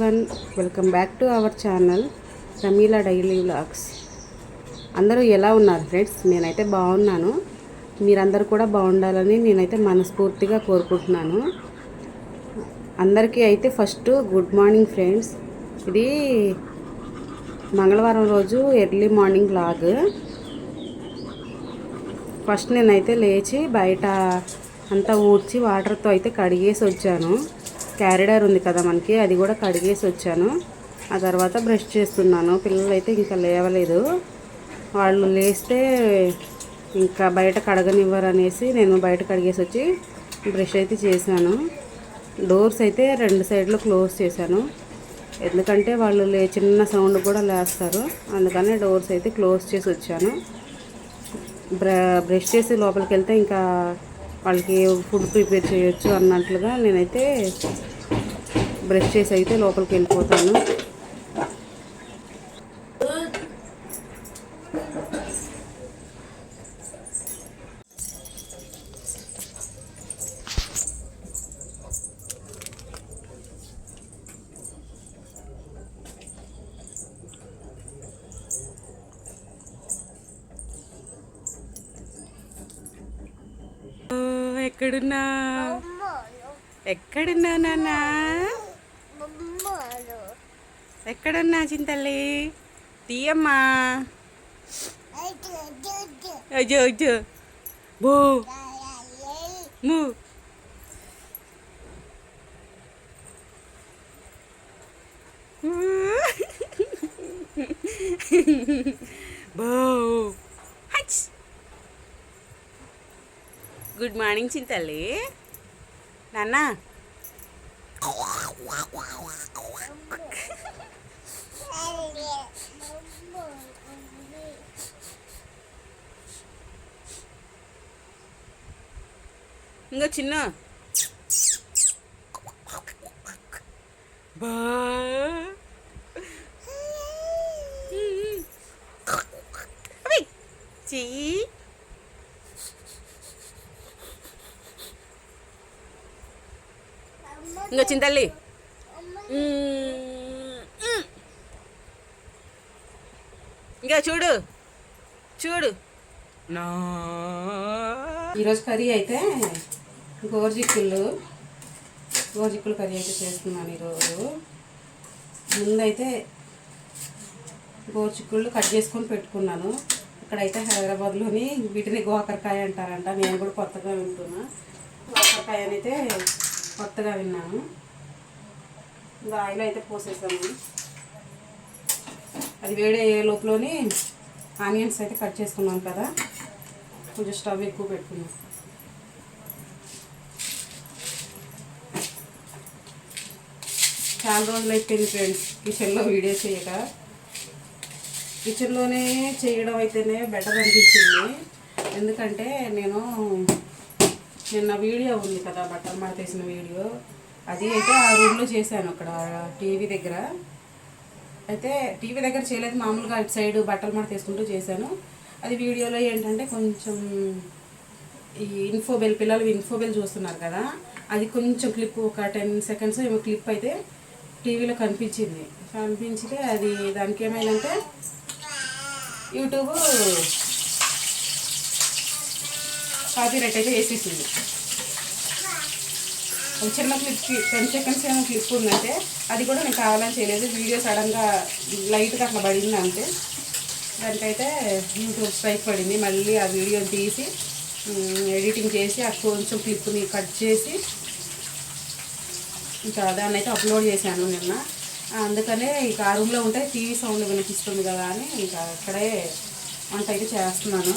One welcome back to our channel Ramila daily vlogs అందరూ ఎలా ఉన్నారు ఫ్రెండ్స్ నేనైతే బాగున్నాను. మీరందరూ కూడా బాగుండాలని నేనైతే మనస్ఫూర్తిగా కోరుకుంటున్నాను. అందరికీ అయితే ఫస్ట్ గుడ్ మార్నింగ్ ఫ్రెండ్స్ ఇది మంగళవారం రోజు ఎర్లీ మార్నింగ్ వ్లాగ్ ఫస్ట్ నేనైతే లేచి బయట అంతా ఊడ్చి వాటర్తో అయితే కడిగేసి వచ్చాను. క్యారిడర్ ఉంది కదా మనకి అది కూడా కడిగేసి వచ్చాను. ఆ తర్వాత బ్రష్ చేస్తున్నాను. పిల్లలు అయితే ఇంకా లేవలేదు. వాళ్ళు లేస్తే ఇంకా బయట కడగనివ్వరు అనేసి నేను బయట కడిగేసి వచ్చి బ్రష్ అయితే చేశాను. డోర్స్ అయితే రెండు సైడ్లు క్లోజ్ చేశాను. ఎందుకంటే వాళ్ళు లే చిన్న సౌండ్ కూడా లేస్తారు. అందుకని డోర్స్ అయితే క్లోజ్ చేసి వచ్చాను. బ్ర బ్రష్ చేసి లోపలికి వెళ్తే ఇంకా వాళ్ళకి ఫుడ్ ప్రిపేర్ చేయొచ్చు అన్నట్లుగా నేనైతే బ్రష్ చేసి అయితే లోపలికి వెళ్ళిపోతాను. ఎక్కడున్నా? ఎక్కడున్నా నాన్న? ఎక్కడున్నా చింతల్లి? తీయమ్మా. అజో అజో బో ము బో హచ్ గుడ్ మార్నింగ్ చింతల్లి నాన్న ఇంకా చిన్న బా అవి చెయ్యి ఇంకా చింతల్లి. ఇంకా చూడు. చూడు. నా. ఈరోజు కర్రీ అయితే గోర్జిక్కులు గోర్జిక్కులు కర్రీ అయితే చేస్తున్నాను ఈరోజు ముందైతే గోర్చిక్కుళ్ళు కట్ చేసుకొని పెట్టుకున్నాను. ఇక్కడైతే హైదరాబాద్లోని వీటిని గోకరకాయ అంటారంట. నేను కూడా కొత్తగా వింటున్నా. గోకరకాయ అయితే కొత్తగా విన్నాను. ఇంకా ఆయిల్ అయితే పోసేసాము అది వేడే లోపలని ఆనియన్స్ అయితే కట్ చేసుకున్నాం కదా. కొంచెం స్టవ్ ఎక్కువ పెట్టుకున్నాం. చాలా రోజులు అయిపోయింది ఫ్రెండ్స్ కిచెన్లో వీడియో చేయక. కిచెన్లోనే చేయడం అయితేనే బెటర్ అనిపించింది. ఎందుకంటే నేను నిన్న వీడియో ఉంది కదా బట్టలు మడతేసిన వీడియో. అది అయితే ఆ రూమ్లో చేశాను అక్కడ టీవీ దగ్గర. అయితే టీవీ దగ్గర చేయలేదు మామూలుగా అటు సైడ్ బట్టలు మడత తీసుకుంటూ చేశాను. అది వీడియోలో ఏంటంటే కొంచెం ఈ ఇన్ఫోబెల్ పిల్లలు ఇన్ఫోబెల్ చూస్తున్నారు కదా అది కొంచెం క్లిప్ ఒక టెన్ సెకండ్స్ ఏమో క్లిప్ అయితే టీవీలో కనిపించింది. కనిపించితే అది దానికి ఏమైందంటే యూట్యూబ్ కాపీ రైట్ అయితే వేసేసింది. ఒక చిన్న క్లిప్ టెన్ సెకండ్స్ ఏమో క్లిప్ ఉందంటే అది కూడా నేను కావాలని చేయలేదు. వీడియో సడన్గా లైట్గా అట్లా పడింది అంతే. దానికైతే యూట్యూబ్ స్ట్రైక్ పడింది. మళ్ళీ ఆ వీడియో తీసి ఎడిటింగ్ చేసి ఆ కొంచెం క్లిప్ని కట్ చేసి ఇంకా దాన్ని అయితే అప్లోడ్ చేశాను నిన్న. అందుకనే ఇక ఆ రూమ్లో ఉంటే టీవీ సౌండ్ వినిపిస్తుంది కదా అని ఇంకా అక్కడే వంట అయితే చేస్తున్నాను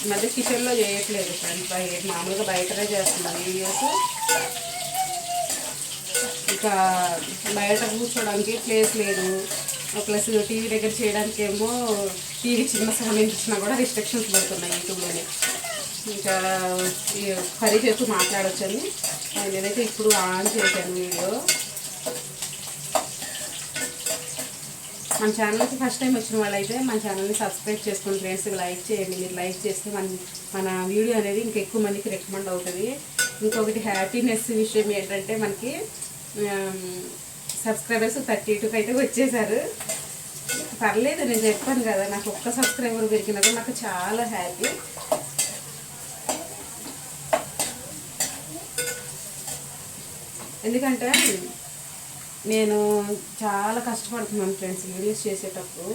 ఈ మధ్య కిచెన్లో చేయట్లేదు ఫ్రెండ్స్. బయట మామూలుగా బయటనే చేస్తున్నాను వీడియోస్. ఇంకా బయట కూర్చోడానికి ప్లేస్ లేదు. ప్లస్ టీవీ దగ్గర చేయడానికి ఏమో టీవీ చిన్న సంబంధించిన కూడా రిస్ట్రిక్షన్స్ పడుతున్నాయి యూట్యూబ్లోనే. ఇంకా పని కర్రీ చేస్తూ మాట్లాడొచ్చని. నేనైతే ఇప్పుడు ఆన్ చేశాను వీడియో. మన ఛానల్కి ఫస్ట్ టైం వచ్చిన వాళ్ళైతే మన ఛానల్ని సబ్స్క్రైబ్ చేసుకుని ఫ్రెండ్స్ లైక్ చేయండి. మీరు లైక్ చేస్తే మన మన వీడియో అనేది ఇంకా ఎక్కువ మందికి రికమెండ్ అవుతుంది. ఇంకొకటి హ్యాపీనెస్ విషయం ఏంటంటే మనకి సబ్స్క్రైబర్స్ థర్టీ టూకి అయితే వచ్చేసారు. పర్లేదు నేను చెప్పాను కదా నాకు ఒక్క సబ్స్క్రైబర్ పెరిగినా కూడా నాకు చాలా హ్యాపీ ఎందుకంటే నేను చాలా కష్టపడుతున్నాను ఫ్రెండ్స్ వీడియోస్ చేసేటప్పుడు.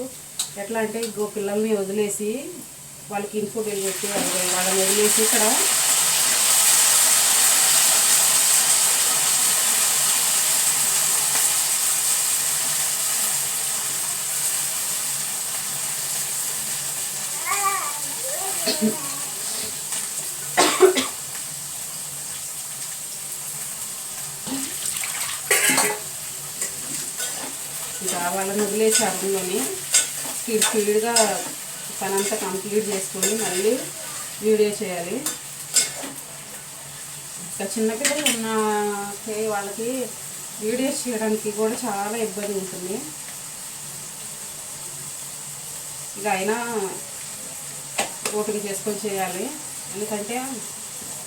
ఎట్లా అంటే ఇంకో పిల్లల్ని వదిలేసి వాళ్ళకి ఇన్ఫో బిల్ పెట్టి వాళ్ళని వదిలేసి ఇక్కడ ఇంకా వాళ్ళని స్పీడ్ స్పీడ్గా పనంతా కంప్లీట్ చేసుకొని మళ్ళీ వీడియో చేయాలి. ఇంకా చిన్నపిల్లలు ఉన్న వాళ్ళకి వీడియోస్ చేయడానికి కూడా చాలా ఇబ్బంది ఉంటుంది. ఇక అయినా ఓపిక చేసుకొని చేయాలి. ఎందుకంటే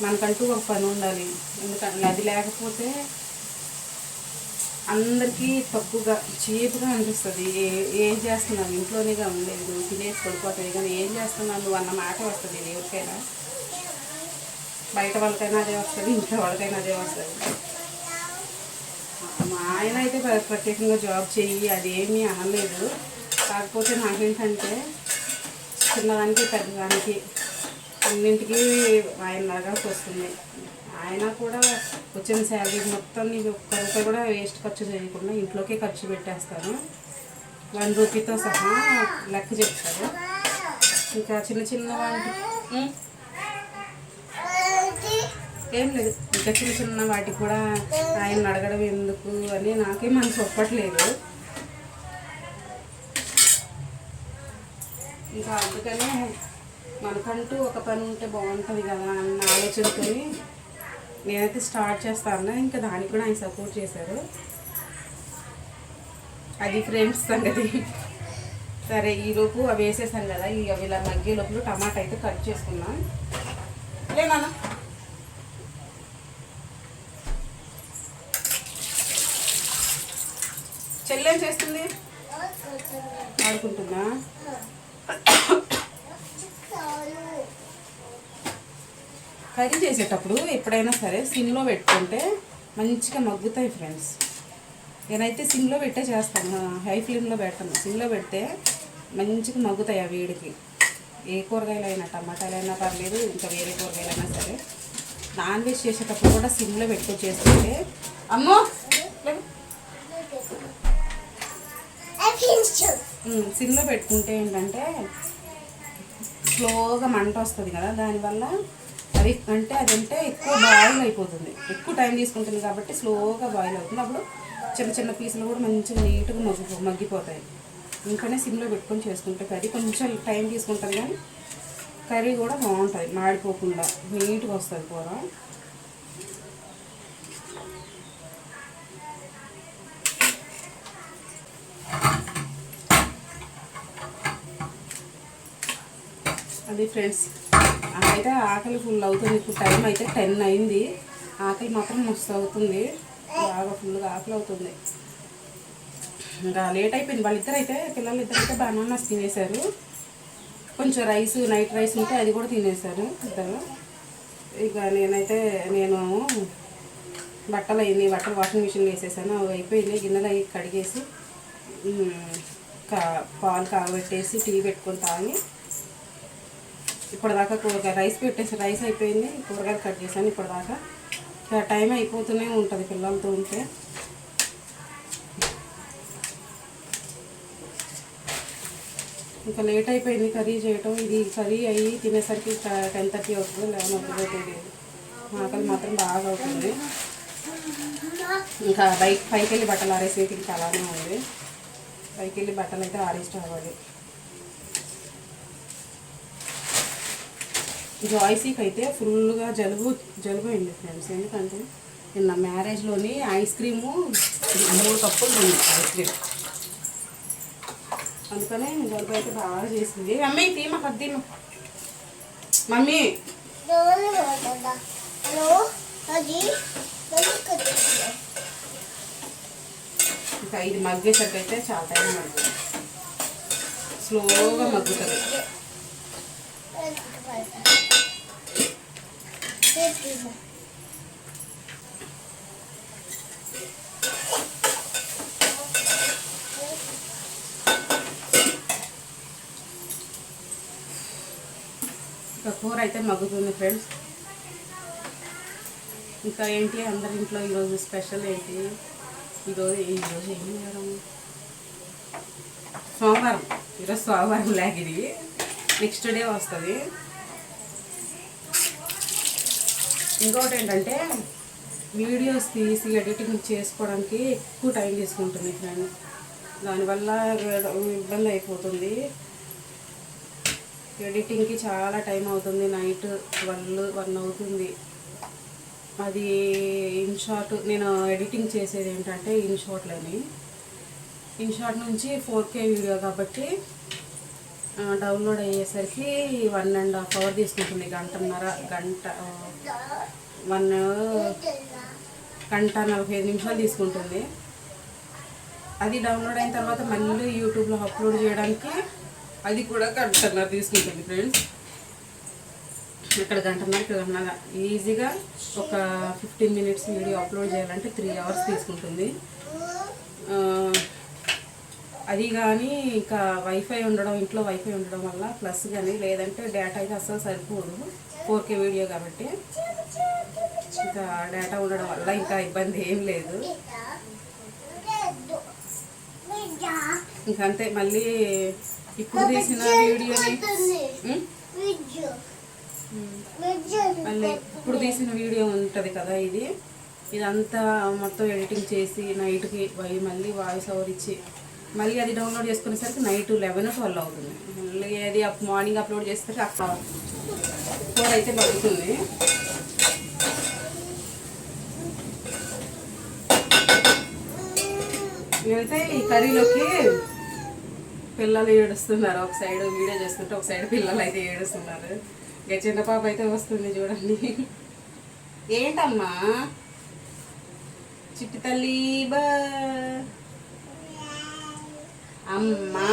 మనకంటూ ఒక పని ఉండాలి. ఎందుకంటే అది లేకపోతే అందరికీ తక్కువగా చీప్గా అనిపిస్తుంది. ఏ ఏం చేస్తున్నావు? ఇంట్లోనేగా ఉండలేదు తినేసి పడిపోతుంది కానీ ఏం చేస్తున్నావు? నువ్వు అన్న మాట వస్తుంది ఎవరికైనా బయట వాళ్ళకైనా అదే వస్తుంది ఇంట్లో వాళ్ళకైనా అదే వస్తుంది. మా ఆయన అయితే ప్ర- ప్రత్యేకంగా జాబ్ చెయ్యి అది ఏమీ అనలేదు. కాకపోతే నాకేంటంటే చిన్నదానికి పెద్దదానికి అన్నింటికి ఆయన లాగాల్సి వస్తుంది ఆయన కూడా వచ్చిన శాలరీ మొత్తం నేను ఒక్క రూపాయి కూడా వేస్ట్ ఖర్చు చేయకుండా ఇంట్లోకే ఖర్చు పెట్టేస్తాను వన్ రూపీతో సహా లెక్క చెప్తారు. ఇంకా చిన్న చిన్న వాటి ఏం లేదు. ఇంకా చిన్న చిన్న వాటికి కూడా ఆయన అడగడం ఎందుకు అని నాకే మనసు ఒప్పట్లేదు. ఇంకా అందుకనే మనకంటూ ఒక పని ఉంటే బాగుంటుంది కదా అన్న ఆలోచనతో నేనైతే స్టార్ట్ చేస్తాను. ఇంకా దానికి కూడా ఆయన సపోర్ట్ చేశారు. అది ఫ్రెండ్స్ సంగతి. సరే ఈలోపు అవి వేసేసాం కదా. ఈ అవి ఇలా మగ్గే లోపల టమాటా అయితే కట్ చేసుకున్నాం లేనా చెల్లెం చేస్తుంది? ఆడుకుంటుందా? కర్రీ చేసేటప్పుడు ఎప్పుడైనా సరే సిమ్లో పెట్టుకుంటే మంచిగా మగ్గుతాయి ఫ్రెండ్స్. నేనైతే సిమ్లో పెట్టే చేస్తాను హై ఫ్లేమ్లో పెట్టను సిమ్లో పెడితే మంచిగా మగ్గుతాయి ఆ వేడికి. ఏ కూరగాయలైనా టమాటాలైనా పర్లేదు ఇంకా వేరే కూరగాయలైనా సరే. నాన్ వెజ్ చేసేటప్పుడు కూడా సిమ్లో పెట్టుకొని చేసుకుంటే అమ్మో! సిమ్లో పెట్టుకుంటే ఏంటంటే స్లోగా మంట వస్తుంది కదా దానివల్ల అది అంటే అదంటే ఎక్కువ బాయిల్ అయిపోతుంది. ఎక్కువ టైం తీసుకుంటుంది కాబట్టి స్లోగా బాయిల్ అవుతుంది. అప్పుడు చిన్న చిన్న పీసులు కూడా మంచిగా నీట్గా మగ్గిపో మగ్గిపోతాయి. ఇంకానే సిమ్లో పెట్టుకొని చేసుకుంటే కర్రీ. కొంచెం టైం తీసుకుంటుంది కానీ కర్రీ కూడా బాగుంటుంది. మాడిపోకుండా నీట్గా వస్తుంది కూర. అది ఫ్రెండ్స్ అయితే ఆకలి ఫుల్ అవుతుంది. ఇప్పుడు టైం అయితే టెన్ అయింది. ఆకలి మాత్రం మస్తు అవుతుంది. బాగా ఫుల్గా ఆకలి అవుతుంది. ఇంకా లేట్ అయిపోయింది. వాళ్ళిద్దరు అయితే పిల్లలు ఇద్దరు అయితే బనానాస్ తినేశారు. కొంచెం రైస్ నైట్ రైస్ ఉంటే అది కూడా తినేశారు ఇద్దరు. ఇక నేనైతే నేను బట్టలు అయింది బట్టలు వాషింగ్ మిషన్లో వేసేసాను. అవి అయిపోయింది గిన్నెలు అవి కడిగేసి కా పాలు కాగబెట్టేసి టీ పెట్టుకొని తాగి ఇప్పటిదాకా కూరగాయ రైస్ పెట్టేసి రైస్ అయిపోయింది. కూరగాయలు కట్ చేశాను ఇప్పటిదాకా. ఇక టైం అయిపోతూనే ఉంటుంది పిల్లలతో ఉంటే. ఇంకా లేట్ అయిపోయింది కర్రీ చేయటం. ఇది కర్రీ అయ్యి తినేసరికి టెన్ థర్టీ అవుతుంది. లెవెన్ అవుతుందో తెలియదు. ఆకలి మాత్రం బాగా అవుతుంది. ఇంకా బైక్ పైకి వెళ్ళి బట్టలు ఆరేసి ఇంకా అలానే ఉంది. పైకి వెళ్ళి బట్టలు అయితే ఆరేసి రావాలి. జాయ్సీకి అయితే ఫుల్గా జలుబు జలుబు అయింది ఫ్రెండ్స్. ఎందుకంటే నిన్న మ్యారేజ్లోని ఐస్ క్రీము మూడు కప్పులు ఉంది ఐస్ క్రీమ్. అందుకనే జలుబు అయితే బాగా చేసింది. మమ్మీ తీమ కద్దీమ మమ్మీ. ఇంకా ఇది మగ్గేసరికి అయితే చాలా టైం పడుతుంది. స్లోగా మగ్గుతుంది. ఇంకా కూర అయితే మగ్గుతుంది ఫ్రెండ్స్ ఇంకా ఏంటి అందరి ఇంట్లో ఈరోజు స్పెషల్ ఏంటి? ఈరోజు ఈరోజు ఏం చేయడం సోమవారం. ఈరోజు సోమవారం లాగిది నెక్స్ట్ డే వస్తుంది. ఇంకొకటి ఏంటంటే వీడియోస్ తీసి ఎడిటింగ్ చేసుకోవడానికి ఎక్కువ టైం తీసుకుంటుంది ఫ్రెండ్. దానివల్ల ఇబ్బంది అయిపోతుంది. ఎడిటింగ్కి చాలా టైం అవుతుంది. నైట్ ట్వెల్వ్ వన్ అవుతుంది. అది ఇన్ షార్ట్ నేను ఎడిటింగ్ చేసేది ఏంటంటే ఇన్ షార్ట్లని ఇన్ షార్ట్ నుంచి ఫోర్ కే వీడియో కాబట్టి డౌన్లోడ్ అయ్యేసరికి వన్ అండ్ హాఫ్ అవర్ తీసుకుంటుంది. గంటన్నర గంట వన్ గంట నలభై ఐదు నిమిషాలు తీసుకుంటుంది. అది డౌన్లోడ్ అయిన తర్వాత మళ్ళీ యూట్యూబ్లో అప్లోడ్ చేయడానికి అది కూడా గంటన్నర తీసుకుంటుంది ఫ్రెండ్స్. ఇక్కడ గంటన్నర ఇక్కడ గంటన్నర. ఈజీగా ఒక ఫిఫ్టీన్ మినిట్స్ వీడియో అప్లోడ్ చేయాలంటే త్రీ అవర్స్ తీసుకుంటుంది. అది కానీ ఇంకా వైఫై ఉండడం ఇంట్లో వైఫై ఉండడం వల్ల ప్లస్ కానీ లేదంటే డేటా అయితే అస్సలు సరిపోదు. ఫోర్ కే వీడియో కాబట్టి. ఇంకా డేటా ఉండడం వల్ల ఇంకా ఇబ్బంది ఏం లేదు. ఇంకంతే అంతే మళ్ళీ ఇప్పుడు తీసిన వీడియోని మళ్ళీ ఇప్పుడు తీసిన వీడియో ఉంటుంది కదా ఇది. ఇదంతా మొత్తం ఎడిటింగ్ చేసి నైట్కి పోయి మళ్ళీ వాయిస్ ఓవర్ ఇచ్చి మళ్ళీ అది డౌన్లోడ్ చేసుకునేసరికి నైట్ లెవెన్ ట్వెల్వ్ అవుతుంది. మళ్ళీ అది మార్నింగ్ అప్లోడ్ చేస్తే అక్కడ కూడా అయితే పడుతుంది. అయితే ఈ కర్రీలోకి పిల్లలు ఏడుస్తున్నారు. ఒక సైడ్ వీడియో చేస్తుంటే ఒక సైడ్ పిల్లలు అయితే ఏడుస్తున్నారు. ఇక చిన్న పాప అయితే వస్తుంది చూడండి. ఏంటమ్మా? చిట్టి తల్లి బా. అమ్మా.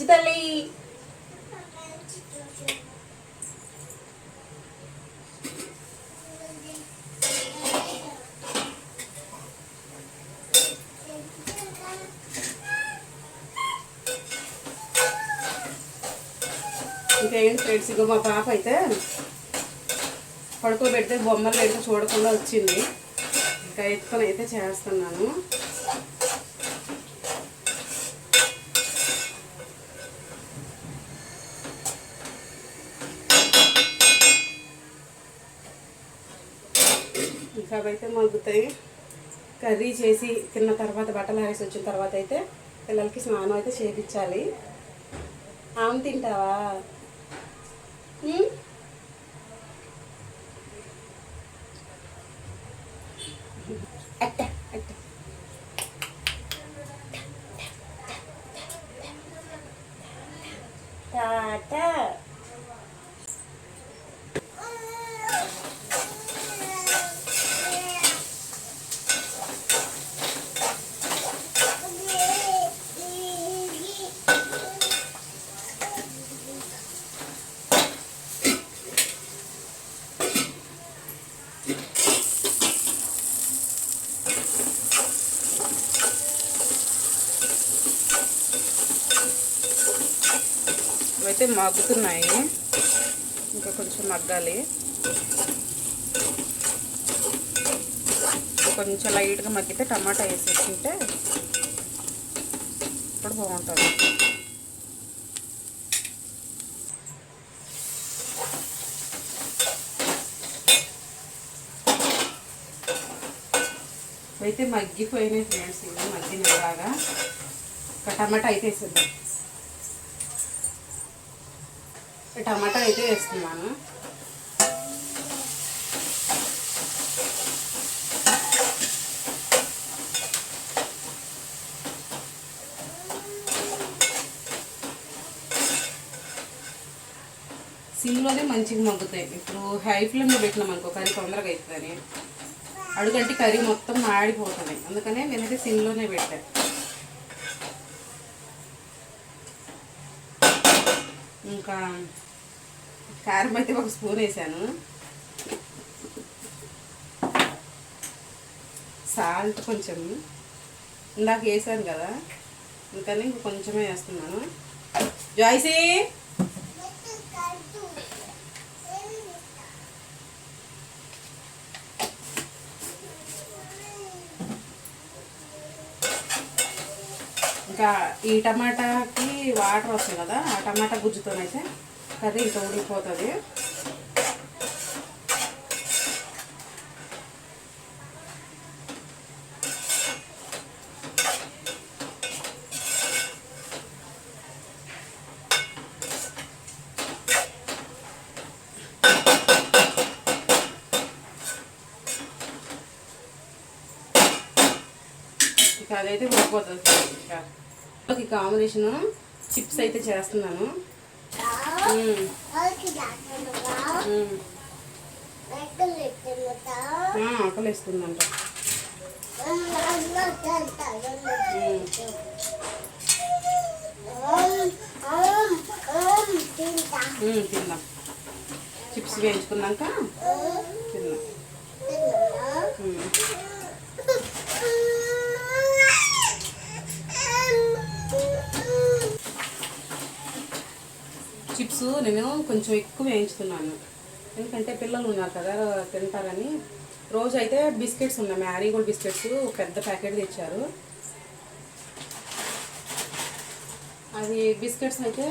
బుజ్జి తల్లి. ఇంకేంటి ఫ్రెండ్స్ ఇగో మా పాప అయితే పడుకోబెడితే బొమ్మలు అయితే చూడకుండా వచ్చింది. ఇంకా ఎత్తుకొని అయితే చేస్తున్నాను. అయితే మగ్గుతాయి. కర్రీ చేసి తిన్న తర్వాత బట్టలు ఆరేసి వచ్చిన తర్వాత అయితే పిల్లలకి స్నానం అయితే చేపించాలి ఆమె తింటావా? మగ్గుతున్నాయి ఇంకా కొంచెం మగ్గాలి. కొంచెం లైట్గా మగ్గితే టమాటా వేసేసుకుంటే ఇప్పుడు బాగుంటుంది. అయితే మగ్గిపోయినాయి ఫ్రెండ్స్ ఇవి మగ్గిన బాగా. ఇంకా టమాటా అయితే వేసేద్దాం. టమాటా అయితే వేస్తున్నాను. సిమ్లోనే మంచిగా మగ్గుతాయి. ఇప్పుడు హై ఫ్లేమ్లో పెట్టినాం అనుకో కర్రీ తొందరగా అవుతుందని అడుగంటే కర్రీ మొత్తం మాడిపోతుంది. అందుకనే నేనైతే సిమ్లోనే పెట్టాను ఇంకా కారం అయితే ఒక స్పూన్ వేసాను. సాల్ట్ కొంచెం ఇందాక వేసాను కదా అందుకని ఇంక కొంచెమే వేస్తున్నాను. జాయిసీ! ఇంకా ఈ టమాటాకి వాటర్ వస్తుంది కదా ఆ టమాటా గుజ్జుతోనైతే కర్రీ ఇంకా ఉడికిపోతుంది. ఇక అదైతే ఉడికిపోతుంది. ఇక కాంబినేషన్ చిప్స్ అయితే చేస్తున్నాను. ఆకలిస్తుందంట. మ్మ్, తిందాం. చిప్స్ వేయించుకున్నాక తిందాం. మ్మ్. చిప్స్ నేను కొంచెం ఎక్కువ వేయించుతున్నాను ఎందుకంటే పిల్లలు ఉన్నారు కదా తింటారని. రోజు అయితే బిస్కెట్స్ ఉన్నాయి మ్యారీగోల్డ్ బిస్కెట్స్ పెద్ద ప్యాకెట్ తెచ్చారు. అది బిస్కెట్స్ అయితే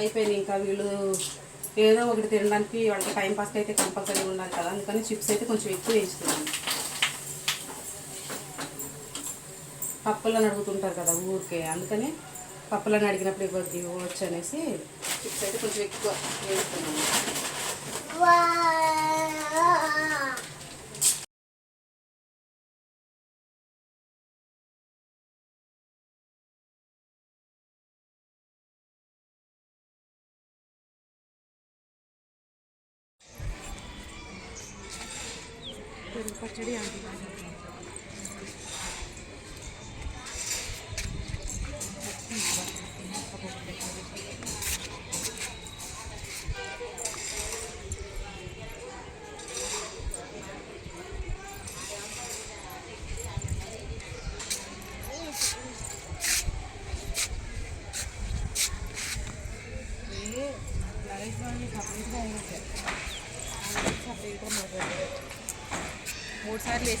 అయిపోయినాయి ఇంకా వీళ్ళు ఏదో ఒకటి తినడానికి వాళ్ళకి టైం పాస్ అయితే కంపల్సరీ ఉండాలి కదా అందుకని చిప్స్ అయితే కొంచెం ఎక్కువ వేయించుతున్నాను పప్పులను అడుగుతుంటారు కదా ఊరికే అందుకని పప్పులను అడిగినప్పుడు ఇవ్వద్దు ఇవ్వచ్చు అనేసి చిప్స్ అయితే కొంచెం ఎక్కువ వేస్తున్నాము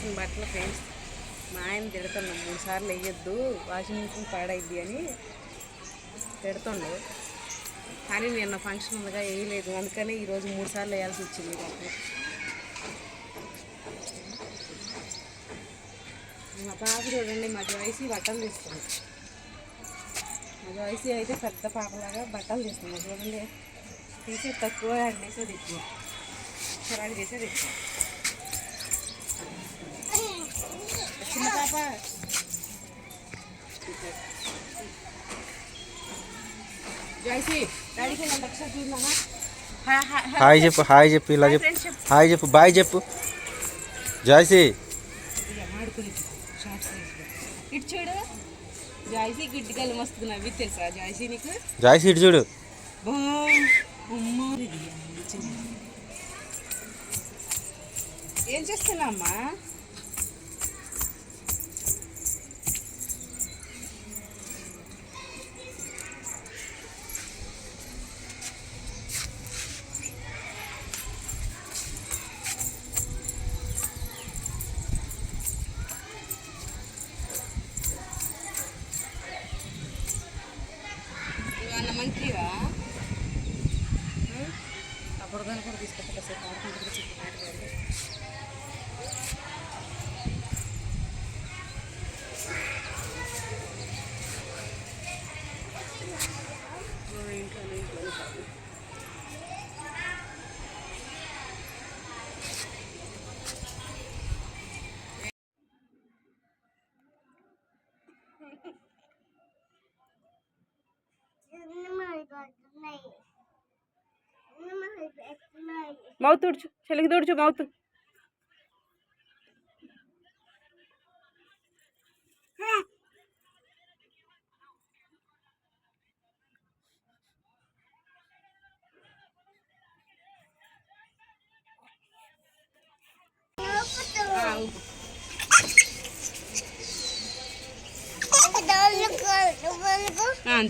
వేసిన బట్టలు ఫ్రెండ్స్ మా ఆయన తిడుతున్నాం మూడు సార్లు వేయొద్దు వాషింగ్ మిషన్ పాడైద్ది అని తిడుతుండు. కానీ నిన్న ఫంక్షన్ ఉందిగా వేయలేదు అందుకని ఈరోజు మూడు సార్లు వేయాల్సి వచ్చింది బట్టలు. మా పాప చూడండి మా జోయిసి బట్టలు తీస్తుంది. మా జోయిసి అయితే పెద్ద పాపలాగా బట్టలు తీస్తుంది. చూడండి తీసేది తక్కువ అడిగేసేది ఎక్కువ చిరాకు చేసేది ఎక్కువ చిన్న పాప హాయ్ చెప్పు హాయ్ చెప్పు ఇలా చెప్పు. హాయ్ చెప్పు బాయ్ చెప్పు. జాయ్సీ ఇటు చూడు. జాయిసీ గిడ్డికలు మస్తు నవ్వి తెలుసా జాయిసీ నీకు? జాయ్సీ ఇటు చూడు. అమ్మా. ఏం చేస్తున్నామ్మా మౌత్ తుడుచు చెలికి తుడుచు మౌత్ ఉప్పు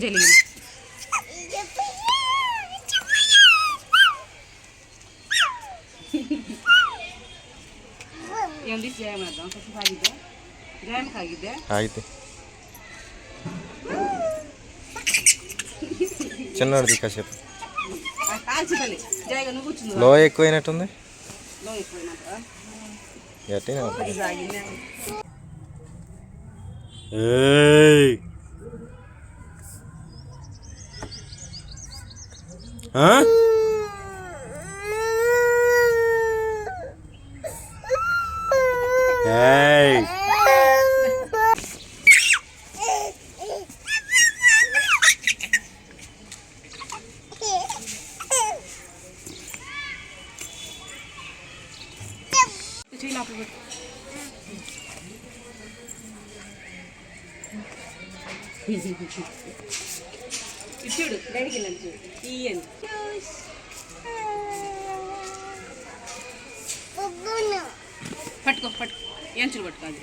చెలిగి ఏంది జామ వేద్దాం కొంచెం కాగిద్దా జామ కాగిద్దా ఆగితే చిన్నోడిది కాసేపు కాల్చి తల్లి జాయిగా నువ్వు కూర్చుంది లో ఎక్కువైనట్టుంది లో ఎక్కువైనాక గట్టిగా ఉంది. అది సాగింది ఇచ్చుడు డాడీకి వెళ్ళండి చూడు. ఇయ్యండి పట్టుకో పట్టుకో. ఎంచులు పట్టుకో అది